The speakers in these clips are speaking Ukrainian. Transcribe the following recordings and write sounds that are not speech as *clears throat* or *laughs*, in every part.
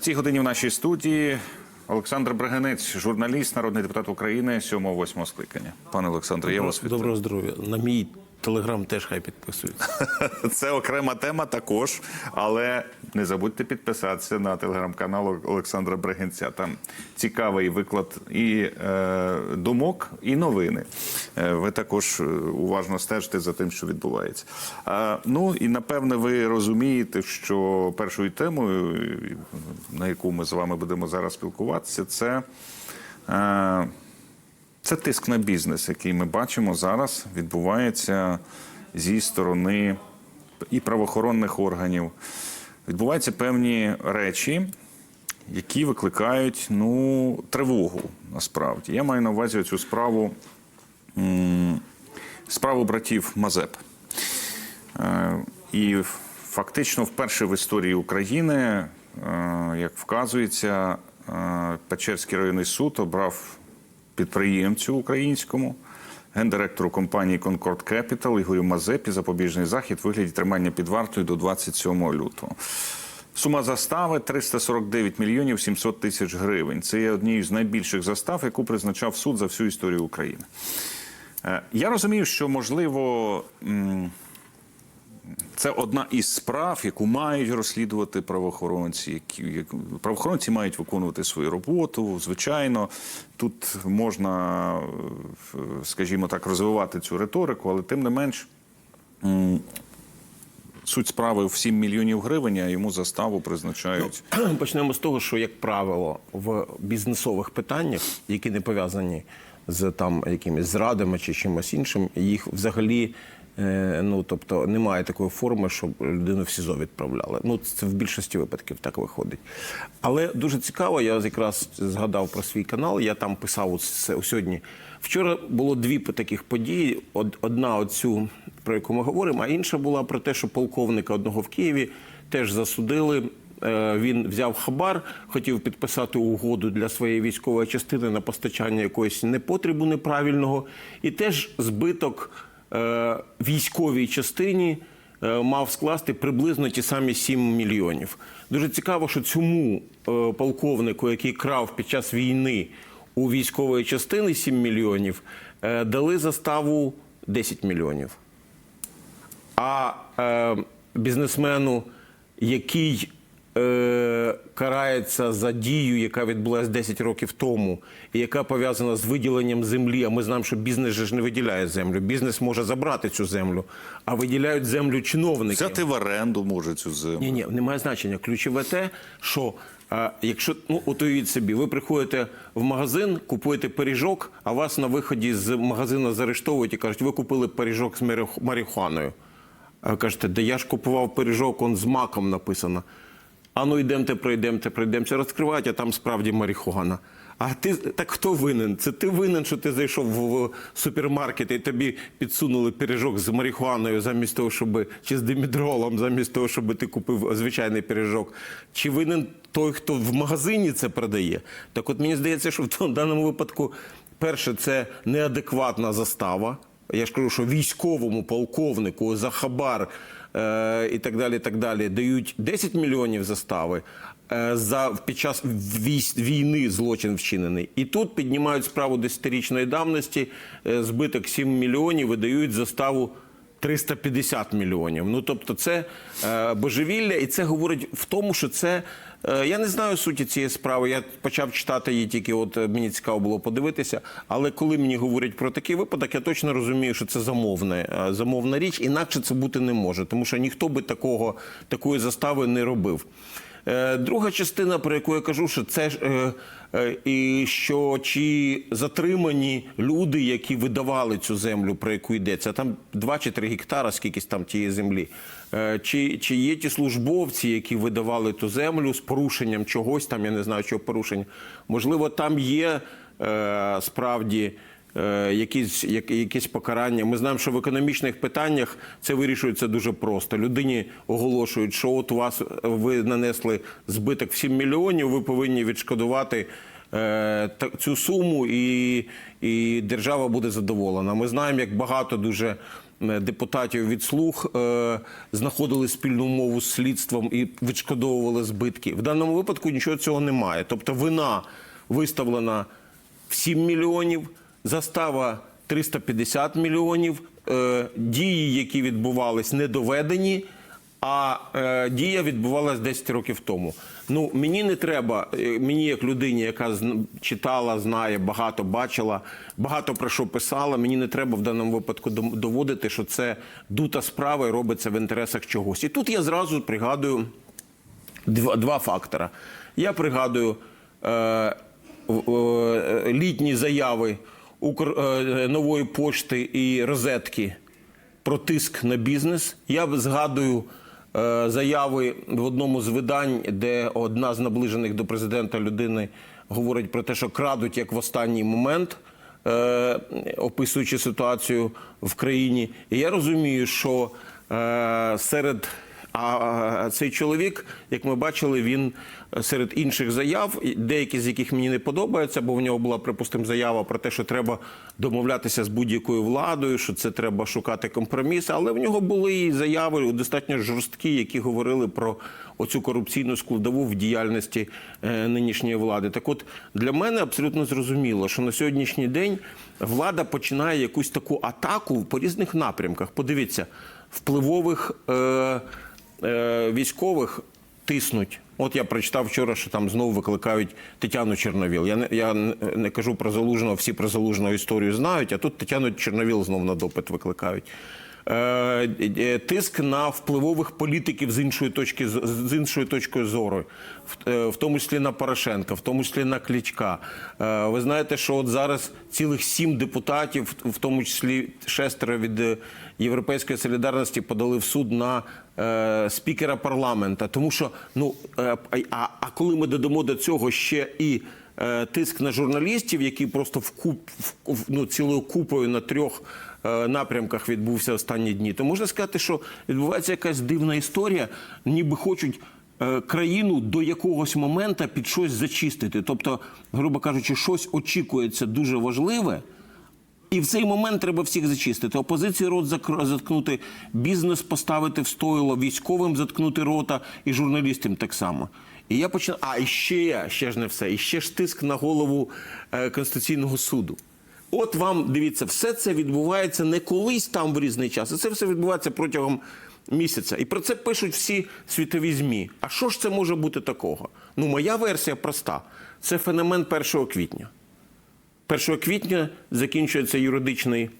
цій годині в нашій студії Олександр Брагенець, журналіст, народний депутат України 7-8 скликання. Пане Олександре, я вас вітаю. Доброго здоров'я. На мій телеграм теж хай підписуються. *laughs* Це окрема тема також, але не забудьте підписатися на телеграм-канал Олександра Брагинця. Там цікавий виклад і е, думок, і новини. Е, ви також е, уважно стежите за тим, що відбувається. А, ну і напевне ви розумієте, що першою темою, на яку ми з вами будемо зараз спілкуватися, це. Е, це тиск на бізнес, який ми бачимо зараз, відбувається зі сторони і правоохоронних органів. Відбуваються певні речі, які викликають ну, тривогу насправді. Я маю на увазі цю справу, справу братів Мазеп. Е, І фактично вперше в історії України, е, як вказується, е, Печерський районний суд обрав підприємцю українському, гендиректору компанії Concord Capital Ігорю Мазепі запобіжний захід вигляді тримання під вартою до 27 лютого. Сума застави 349 мільйонів 700 тисяч гривень. Це є однією з найбільших застав, яку призначав суд за всю історію України. Е, Я розумію, що можливо. Це одна із справ, яку мають розслідувати правоохоронці. Які як- правоохоронці мають виконувати свою роботу. Звичайно, тут можна, е, скажімо так, розвивати цю риторику, але тим не менш. Суть справи в 7 мільйонів гривень, а йому заставу призначають. *clears throat* Почнемо з того, що, як правило, в бізнесових питаннях, які не пов'язані з там якимись зрадами чи чимось іншим, їх взагалі. Е, Ну, тобто немає такої форми, щоб людину в СІЗО відправляли. Ну, це в більшості випадків так виходить. Але дуже цікаво, я якраз згадав про свій канал, я там писав це сьогодні. Вчора було дві таких події. Одна оцю, про яку ми говоримо, а інша була про те, що полковника одного в Києві теж засудили. Е, Він взяв хабар, хотів підписати угоду для своєї військової частини на постачання якогось непотребу неправильного, і теж збиток військовій частині е, мав скласти приблизно ті самі 7 мільйонів. Дуже цікаво, що цьому е, полковнику, який крав під час війни у військової частини 7 мільйонів, е, дали заставу 10 мільйонів. А е, бізнесмену, який е, карається за дію, яка відбулася 10 років тому, і яка пов'язана з виділенням землі. А ми знаємо, що бізнес же ж не виділяє землю. Бізнес може забрати цю землю, а виділяють землю чиновники. Взяти в оренду може цю землю. Ні, ні, немає значення. Ключове те, що а, якщо ну от уявіть собі, ви приходите в магазин, купуєте пиріжок, а вас на виході з магазину заарештовують і кажуть, ви купили пиріжок з марих- марихуаною. А ви кажете, да я ж купував пиріжок, он з маком написано. А ну йдемте, пройдемте, пройдемте. Розкривають, а там справді марихуана. А ти так хто винен? Це ти винен, що ти зайшов в супермаркет і тобі підсунули пиріжок з марихуаною замість того, щоб чи з димідролом, замість того, щоб ти купив звичайний пиріжок. Чи винен той, хто в магазині це продає? Так от мені здається, що в даному випадку, перше, це неадекватна застава. Я ж кажу, що військовому полковнику за хабар і так далі, і так далі дають 10 мільйонів застави е, за під час війни злочин вчинений. І тут піднімають справу 10-річної давності, е, збиток 7 мільйонів, видають заставу 350 мільйонів. Ну тобто, це е, божевілля, і це говорить в тому, що це. Е, Я не знаю суті цієї справи. Я почав читати її тільки, от е, мені цікаво було подивитися. Але коли мені говорять про такий випадок, я точно розумію, що це замовне, е, замовна річ, інакше це бути не може, тому що ніхто би такого такої застави не робив. Е, Друга частина, про яку я кажу, що це е, е, і що чи затримані люди, які видавали цю землю, про яку йдеться, там 2 чи 3 гектара, скількись там тієї землі. Чи, чи є ті службовці, які видавали ту землю з порушенням чогось, там я не знаю, чого порушення. Можливо, там є справді. Е, Якісь, якісь покарання. Ми знаємо, що в економічних питаннях це вирішується дуже просто. Людині оголошують, що от вас е, ви нанесли збиток в 7 мільйонів, ви повинні відшкодувати е, цю суму, і, і держава буде задоволена. Ми знаємо, як багато дуже депутатів від слуг е, знаходили спільну мову з слідством і відшкодовували збитки. В даному випадку нічого цього немає. Тобто вина виставлена в 7 мільйонів, застава 350 мільйонів, е, дії, які відбувались, не доведені. А е, дія відбувалась 10 років тому. Ну мені не треба, е, мені як людині, яка читала, знає, багато бачила, багато про що писала. Мені не треба в даному випадку доводити, що це дута справа і робиться в інтересах чогось. І тут я зразу пригадую два, два фактора. Я пригадую е, е, літні заяви нової пошти і розетки про тиск на бізнес. Я згадую е, заяви в одному з видань, де одна з наближених до президента людини говорить про те, що крадуть як в останній момент. е, Описуючи ситуацію в країні, і я розумію, що е, серед а цей чоловік, як ми бачили, він серед інших заяв, деякі з яких мені не подобаються, бо в нього була, припустимо, заява про те, що треба домовлятися з будь-якою владою, що це треба шукати компроміс. Але в нього були і заяви достатньо жорсткі, які говорили про оцю корупційну складову в діяльності е, нинішньої влади. Так от для мене абсолютно зрозуміло, що на сьогоднішній день влада починає якусь таку атаку по різних напрямках. Подивіться, впливових е, військових тиснуть. От я прочитав вчора, що там знову викликають Тетяну Чорновіл. Я не я не- не кажу про залужного, всі про залужного історію знають, а тут Тетяну Чорновіл знову на допит викликають. Е, е, тиск на впливових політиків з іншої точки з іншою точкою зору, в, е, в тому числі на Порошенка, в тому числі на Кличка. Е, ви знаєте, що от зараз цілих сім депутатів, в тому числі шестеро від Європейської солідарності, подали в суд на спікера парламента. Тому що ну а, а коли ми додамо до цього ще і тиск на журналістів, який просто в, ну, цілою купою на трьох е, напрямках відбувся останні дні, то можна сказати, що відбувається якась дивна історія, ніби хочуть. е, Країну до якогось моменту під щось зачистити, тобто, грубо кажучи, щось очікується дуже важливе, і в цей момент треба всіх зачистити. Опозиції рот заткнути, бізнес поставити в стойло, військовим заткнути рота і журналістам так само. І я починаю. А і ще, ще ж не все. І ще ж тиск на голову е, Конституційного суду. От вам дивіться, все це відбувається не колись там в різний час, а це все відбувається протягом місяця. І про це пишуть всі світові ЗМІ. А що ж це може бути такого? Ну, моя версія проста: це феномен 1 квітня. 1 квітня закінчується юридичний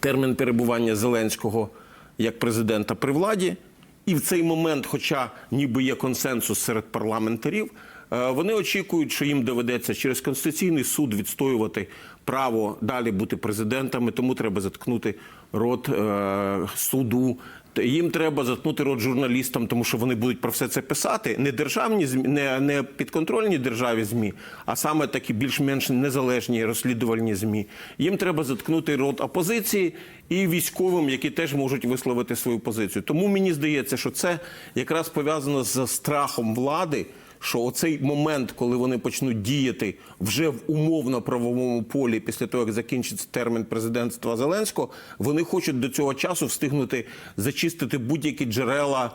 термін перебування Зеленського як президента при владі. І в цей момент, хоча ніби є консенсус серед парламентарів, е, вони очікують, що їм доведеться через конституційний суд відстоювати право далі бути президентами, тому треба заткнути рот е, суду. Їм треба заткнути рот журналістам, тому що вони будуть про все це писати. Не державні ЗМІ, не, не підконтрольні державі ЗМІ, а саме такі більш-менш незалежні розслідувальні ЗМІ. Їм треба заткнути рот опозиції і військовим, які теж можуть висловити свою позицію. Тому мені здається, що це якраз пов'язано з страхом влади. Що оцей момент, коли вони почнуть діяти вже в умовно-правовому полі після того, як закінчиться термін президентства Зеленського, вони хочуть до цього часу встигнути зачистити будь-які джерела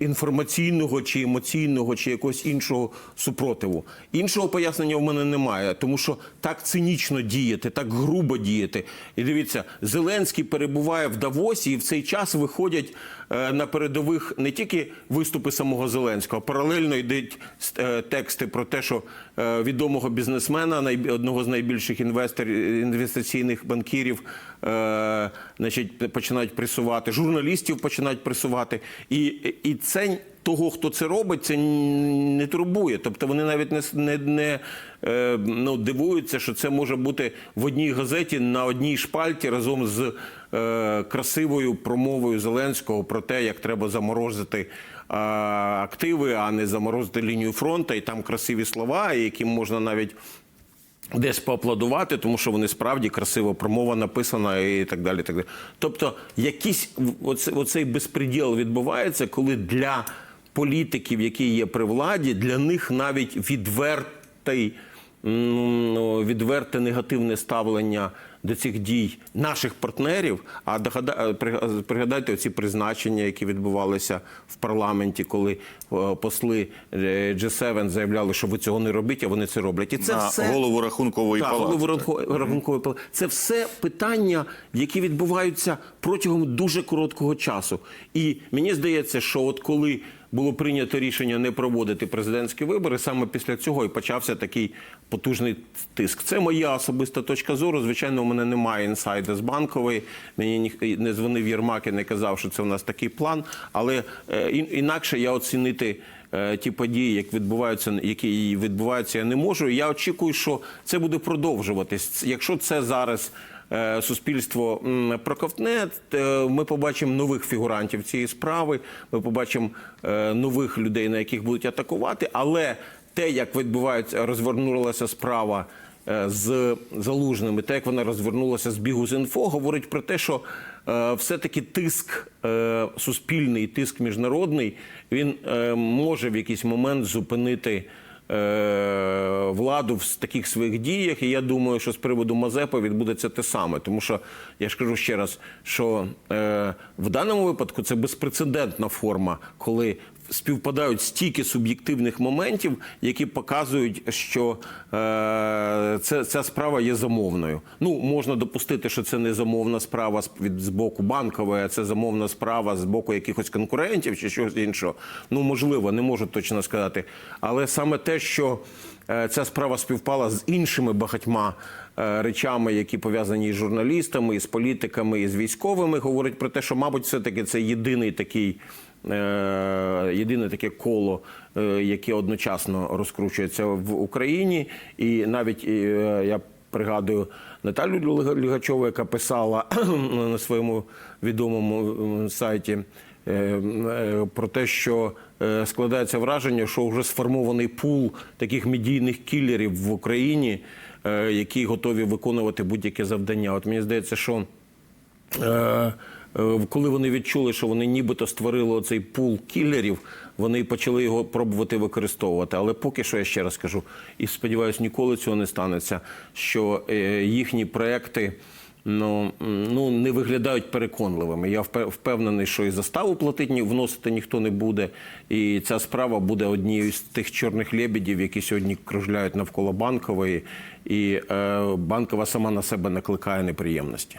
інформаційного чи емоційного, чи якогось іншого супротиву. Іншого пояснення в мене немає, тому що так цинічно діяти, так грубо діяти. І дивіться, Зеленський перебуває в Давосі, і в цей час виходять е, на передових не тільки виступи самого Зеленського, а паралельно йдуть е, тексти про те, що е, відомого бізнесмена, одного з найбільших інвесторів інвестиційних банкірів, е, значить, починають пресувати, журналістів починають пресувати. І, і це того, хто це робить, це не турбує. Тобто вони навіть не, не, не е, ну, дивуються, що це може бути в одній газеті на одній шпальті разом з е, красивою промовою Зеленського про те, як треба заморозити активи, а не заморозити лінію фронту. І там красиві слова, яким можна навіть десь поаплодувати, тому що вони справді красиво промова написана і так далі. Так далі. Тобто, якийсь оце, оцей безпреділ відбувається, коли для політиків, які є при владі, для них навіть відвертий ну, відверте негативне ставлення до цих дій наших партнерів. А догада- е, пригадайте оці призначення, які відбувалися в парламенті, коли е, посли е, G7 заявляли, що ви цього не робіть, а вони це роблять. І це на все голову рахункової так, палати. голову рахункової палати. Це все питання, які відбуваються протягом дуже короткого часу. І мені здається, що от коли було прийнято рішення не проводити президентські вибори, саме після цього і почався такий потужний тиск. Це моя особиста точка зору. Звичайно, у мене немає інсайда з банкової. Мені не дзвонив Єрмак і не казав, що це у нас такий план. Але е, інакше я оцінити е, ті події, як відбуваються, які відбуваються, я не можу. Я очікую, що це буде продовжуватись. Якщо це зараз. Е, Суспільство проковтне, ми побачимо нових фігурантів цієї справи. Ми побачимо е, нових людей, на яких будуть атакувати. Але те, як відбувається, розвернулася справа е, з залужними, те, як вона розвернулася з бігу з інфо, говорить про те, що е, все-таки тиск е, суспільний, тиск міжнародний, він е, може в якийсь момент зупинити. Е, Владу в таких своїх діях, і я думаю, що з приводу Мазепи відбудеться те саме, тому що я ж кажу ще раз, що е, в даному випадку це безпрецедентна форма, коли співпадають стільки суб'єктивних моментів, які показують, що е, це, ця справа є замовною. Ну, можна допустити, що це не замовна справа від, з боку банкової, а це замовна справа з боку якихось конкурентів чи щось іншого. Ну, можливо, не можу точно сказати. Але саме те, що е, ця справа співпала з іншими багатьма е, речами, які пов'язані з журналістами, і з політиками, і з військовими, говорить про те, що, мабуть, все-таки це єдиний такий. Е, єдине таке коло, е, яке одночасно розкручується в Україні, і навіть е, я пригадую Наталю Лігачову, яка писала *clears throat* на своєму відомому сайті про те, що складається враження, що вже сформований пул таких медійних кілерів в Україні, які готові виконувати будь-яке завдання. От мені здається, що коли вони відчули, що вони нібито створили цей пул кілерів, вони почали його пробувати використовувати. Але поки що я ще раз кажу, і сподіваюся, ніколи цього не станеться, що е, їхні проекти. Ну, ну не виглядають переконливими. Я впевнений, що і заставу платити вносити ніхто не буде. І ця справа буде однією з тих чорних лебедів, які сьогодні кружляють навколо банкової, і е, банкова сама на себе накликає неприємності.